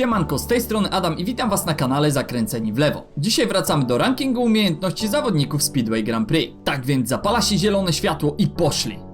Siemanko, z tej strony Adam i witam was na kanale Zakręceni w lewo. Dzisiaj wracamy do rankingu umiejętności zawodników Speedway Grand Prix. Tak więc zapala się zielone światło i poszli.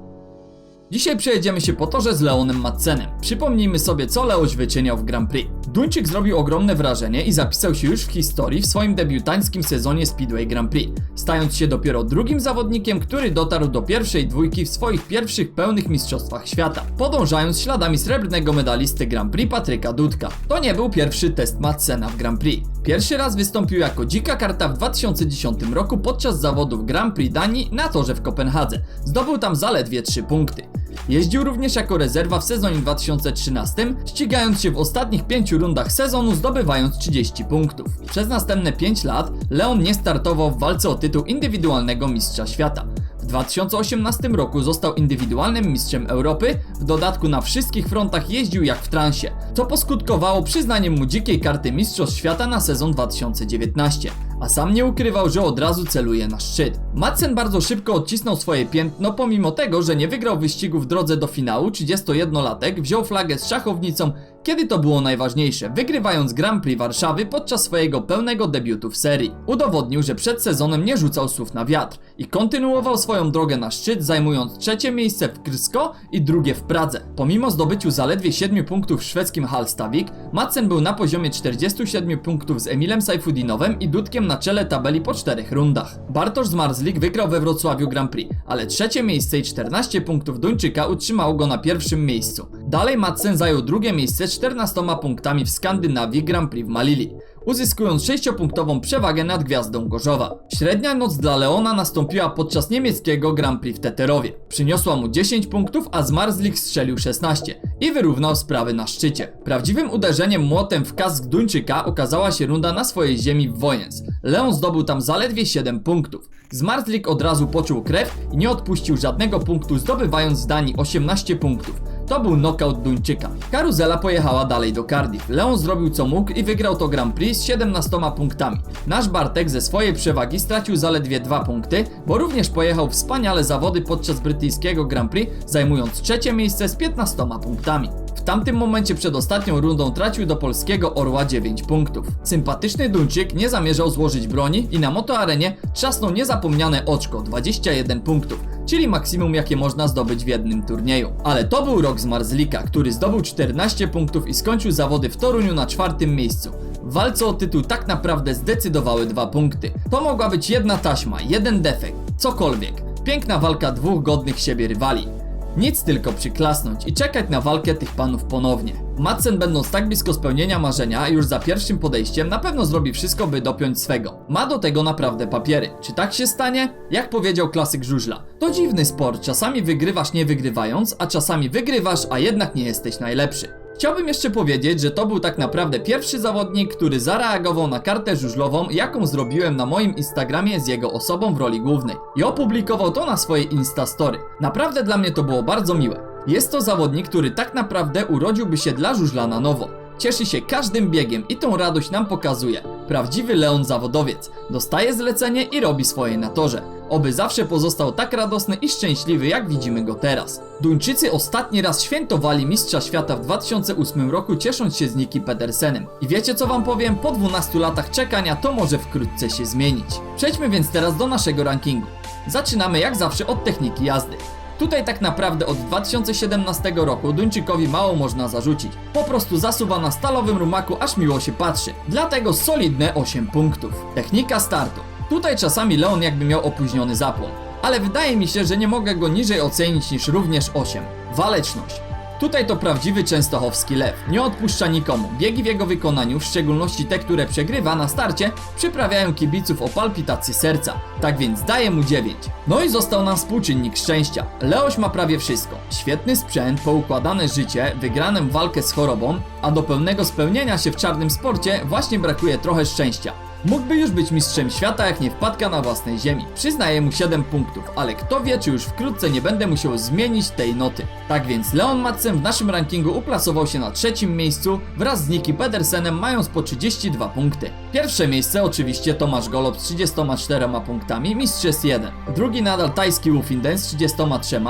Dzisiaj przejedziemy się po torze z Leonem Madsenem. Przypomnijmy sobie, co Leoś wyczyniał w Grand Prix. Duńczyk zrobił ogromne wrażenie i zapisał się już w historii w swoim debiutanckim sezonie Speedway Grand Prix, stając się dopiero drugim zawodnikiem, który dotarł do pierwszej dwójki w swoich pierwszych pełnych mistrzostwach świata, podążając śladami srebrnego medalisty Grand Prix Patryka Dudka. To nie był pierwszy test Madsena w Grand Prix. Pierwszy raz wystąpił jako dzika karta w 2010 roku podczas zawodów Grand Prix Danii na torze w Kopenhadze. Zdobył tam zaledwie 3 punkty. Jeździł również jako rezerwa w sezonie 2013, ścigając się w ostatnich 5 rundach sezonu zdobywając 30 punktów. Przez następne 5 lat Leon nie startował w walce o tytuł indywidualnego mistrza świata. W 2018 roku został indywidualnym mistrzem Europy, w dodatku na wszystkich frontach jeździł jak w transie, co poskutkowało przyznaniem mu dzikiej karty Mistrzostw Świata na sezon 2019 a sam nie ukrywał, że od razu celuje na szczyt. Madsen bardzo szybko odcisnął swoje piętno, pomimo tego, że nie wygrał wyścigu w drodze do finału, 31-latek wziął flagę z szachownicą, kiedy to było najważniejsze, wygrywając Grand Prix Warszawy podczas swojego pełnego debiutu w serii. Udowodnił, że przed sezonem nie rzucał słów na wiatr i kontynuował swoją drogę na szczyt, zajmując trzecie miejsce w Krysko i drugie w Pradze. Pomimo zdobyciu zaledwie 7 punktów w szwedzkim Hallstavik, Madsen był na poziomie 47 punktów z Emilem Sajfudinowem i Dudkiem na czele tabeli po czterech rundach. Bartosz Zmarzlik wygrał we Wrocławiu Grand Prix, ale trzecie miejsce i 14 punktów Duńczyka utrzymało go na pierwszym miejscu. Dalej Madsen zajął drugie miejsce z 14 punktami w Skandynawii Grand Prix w Malili, uzyskując 6-punktową przewagę nad Gwiazdą Gorzowa. Średnia noc dla Leona nastąpiła podczas niemieckiego Grand Prix w Teterowie. Przyniosła mu 10 punktów, a Zmarzlik strzelił 16 i wyrównał sprawy na szczycie. Prawdziwym uderzeniem młotem w kask Duńczyka okazała się runda na swojej ziemi w Wojens. Leon zdobył tam zaledwie 7 punktów. Zmarzlik od razu poczuł krew i nie odpuścił żadnego punktu, zdobywając z Danii 18 punktów. To był knockout Duńczyka. Karuzela pojechała dalej do Cardiff. Leon zrobił co mógł i wygrał to Grand Prix z 17 punktami. Nasz Bartek ze swojej przewagi stracił zaledwie 2 punkty, bo również pojechał wspaniale zawody podczas brytyjskiego Grand Prix, zajmując trzecie miejsce z 15 punktami. Tamtym momencie przed ostatnią rundą tracił do polskiego Orła 9 punktów. Sympatyczny Duńczyk nie zamierzał złożyć broni i na motoarenie trzasnął niezapomniane oczko 21 punktów, czyli maksimum jakie można zdobyć w jednym turnieju. Ale to był rok z Marzlika, który zdobył 14 punktów i skończył zawody w Toruniu na czwartym miejscu. W walce o tytuł tak naprawdę zdecydowały dwa punkty. To mogła być jedna taśma, jeden defekt, cokolwiek. Piękna walka dwóch godnych siebie rywali. Nic tylko przyklasnąć i czekać na walkę tych panów ponownie. Madsen będąc tak blisko spełnienia marzenia, już za pierwszym podejściem na pewno zrobi wszystko by dopiąć swego. Ma do tego naprawdę papiery. Czy tak się stanie? Jak powiedział klasyk żużla. To dziwny sport, czasami wygrywasz nie wygrywając, a czasami wygrywasz, a jednak nie jesteś najlepszy. Chciałbym jeszcze powiedzieć, że to był tak naprawdę pierwszy zawodnik, który zareagował na kartę żużlową, jaką zrobiłem na moim Instagramie z jego osobą w roli głównej. I opublikował to na swojej Instastory. Naprawdę dla mnie to było bardzo miłe. Jest to zawodnik, który tak naprawdę urodziłby się dla żużla na nowo. Cieszy się każdym biegiem i tą radość nam pokazuje. Prawdziwy Leon zawodowiec. Dostaje zlecenie i robi swoje na torze. Oby zawsze pozostał tak radosny i szczęśliwy, jak widzimy go teraz. Duńczycy ostatni raz świętowali Mistrza Świata w 2008 roku, ciesząc się z Niki Pedersenem. I wiecie co wam powiem? Po 12 latach czekania to może wkrótce się zmienić. Przejdźmy więc teraz do naszego rankingu. Zaczynamy jak zawsze od techniki jazdy. Tutaj tak naprawdę od 2017 roku Duńczykowi mało można zarzucić. Po prostu zasuwa na stalowym rumaku, aż miło się patrzy. Dlatego solidne 8 punktów. Technika startu. Tutaj czasami Leon jakby miał opóźniony zapłon. Ale wydaje mi się, że nie mogę go niżej ocenić niż również 8. Waleczność. Tutaj to prawdziwy częstochowski lew. Nie odpuszcza nikomu. Biegi w jego wykonaniu, w szczególności te, które przegrywa na starcie, przyprawiają kibiców o palpitację serca. Tak więc daję mu 9. No i został nam współczynnik szczęścia. Leoś ma prawie wszystko. Świetny sprzęt, poukładane życie, wygraną walkę z chorobą, a do pełnego spełnienia się w czarnym sporcie właśnie brakuje trochę szczęścia. Mógłby już być mistrzem świata, jak nie wpadka na własnej ziemi. Przyznaję mu 7 punktów, ale kto wie, czy już wkrótce nie będę musiał zmienić tej noty. Tak więc Leon Madsen w naszym rankingu uplasował się na trzecim miejscu wraz z Niki Pedersenem mając po 32 punkty. Pierwsze miejsce oczywiście Tomasz Golob z 34 punktami, mistrz jest 1. Drugi nadal tajski Wufinden z 33,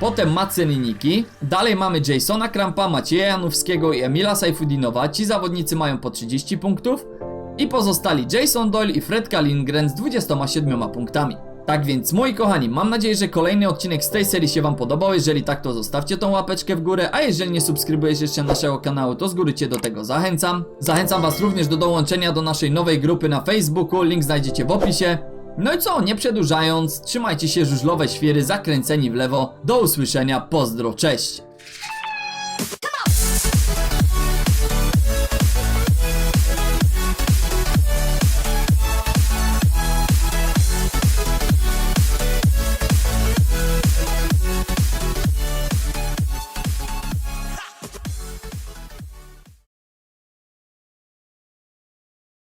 Potem Macen i Niki. Dalej mamy Jasona Krampa, Macieja Janówskiego i Emila Sajfudinowa. Ci zawodnicy mają po 30 punktów. I pozostali Jason Doyle i Fredka Lindgren z 27 punktami. Tak więc moi kochani, mam nadzieję, że kolejny odcinek z tej serii się wam podobał. Jeżeli tak, to zostawcie tą łapeczkę w górę, a jeżeli nie subskrybujesz jeszcze naszego kanału, to z góry cię do tego zachęcam. Zachęcam was również do dołączenia do naszej nowej grupy na Facebooku, link znajdziecie w opisie. No i co, nie przedłużając, trzymajcie się żużlowe świry, zakręceni w lewo. Do usłyszenia, pozdro, cześć!